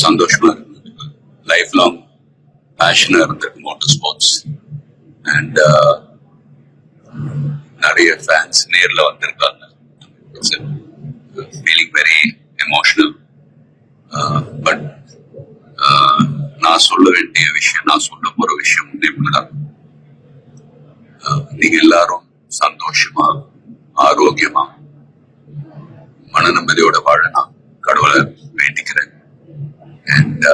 சந்தோஷமா இருந்தது life long பேஷனா இருந்திருக்கு மோட்டர் ஸ்போர்ட்ஸ் அண்ட் நிறைய ஃபேன்ஸ் நேர்ல வந்திருக்காங்க. ஃபீலிங் வெரி எமோஷனல் பட் நான் சொல்ல வேண்டிய விஷயம் நான் சொல்ல போற விஷயம் ஒண்ணே uh, நீங்க எல்லாரும் சந்தோஷமா ஆரோக்கியமா மன நிம்மதியோட வாழலாம் கடவுளை அண்ட்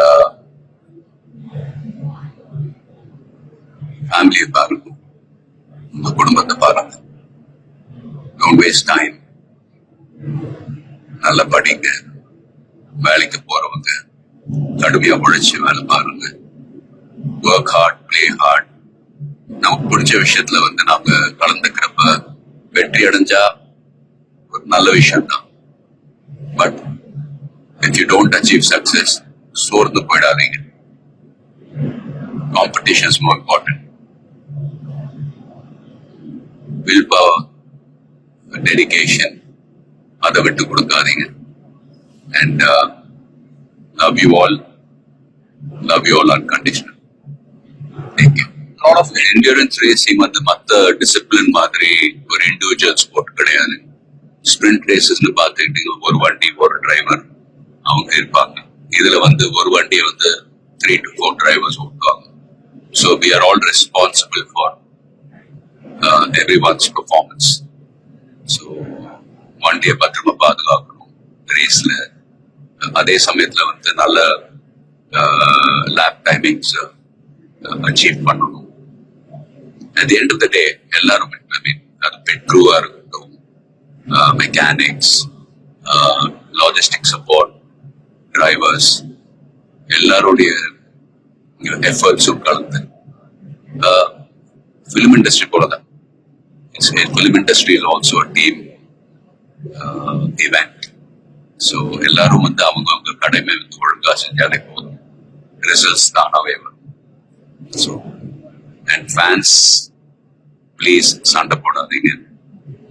ஃபேமிலியை பாருங்க உங்க குடும்பத்தை பாருங்க. டோன்ட் வேஸ்ட் டைம் நல்லா படிங்க. வேலைக்கு போறவங்க கடுமையா உழைச்சு வேலை பாருங்க. ஒர்க் ஹார்ட் ப்ளே ஹார்ட் நமக்கு பிடிச்ச விஷயத்துல வந்து நாம கலந்துக்கிறப்ப வெற்றி அடைஞ்சா ஒரு நல்ல விஷயம் தான் but if you don't achieve success சோர்ந்து போயிடாதீங்க. Competition is more important willpower dedication அதை விட்டு கொடுக்காதீங்க. And love you all love you all unconditional thank you lot of endurance racing வந்து மற்ற டிசிப்ளின் மாதிரி ஒரு இண்டிவிஜுவல் ஸ்போர்ட் கிடையாது. ஸ்ப்ரிண்ட் ரேசஸ்னு பார்த்துக்கிட்டீங்க ஒரு வண்டி ஒரு டிரைவர் அவங்க இருப்பாங்க. இதுல வந்து ஒரு வண்டியை வந்து த்ரீ டு ஃபோர் டிரைவர்ஸ் ஓட்டுவாங்க. So we are all responsible for every one's performance so வண்டியை பத்திரமா பாதுகாக்கணும். ரேஸ்ல அதே சமயத்துல வந்து நல்ல லேப் டைமிங்ஸ் அச்சீவ் பண்ணணும். At end of the day எல்லாரும் ஐ மீன் அது பெட்ரூவா இருக்கட்டும் மெக்கானிக்ஸ் லாஜிஸ்டிக் சப்போர்ட் டிரைவர்ஸ் எல்லாருடைய எஃபர்ட்ஸும் கலந்து ஃபிலிம் இண்டஸ்ட்ரி போல தான் film industry is also team event so எல்லாரும் வந்து அவங்க அவங்க கடமை வந்து ஒழுங்காக செஞ்சாலே போதும். ரிசல்ட்ஸ் தானாவே வரும். ஸோ அண்ட் ஃபேன்ஸ் ப்ளீஸ் சண்டை போடாதீங்க.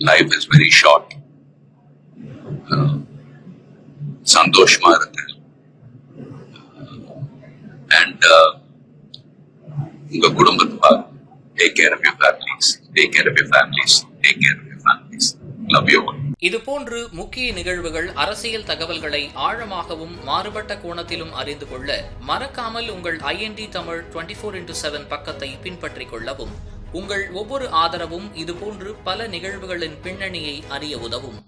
லைஃப் இஸ் வெரி ஷார்ட் சந்தோஷமா இருக்கு அண்ட் உங்க குடும்பத்தை take care of your families take care of your families take care of your families love you இதுபோன்று முக்கிய நிகழ்வுகள் அரசியல் தகவல்களை ஆழமாகவும் மாறுபட்ட கோணத்திலும் அறிந்து கொள்ள மறக்காமல் உங்கள் IND Tamil twenty four into seven பக்கத்தை பின்பற்றிக் கொள்ளவும். உங்கள் ஒவ்வொரு ஆதரவும் இதுபோன்று பல நிகழ்வுகளின் பின்னணியை அறிய உதவும்.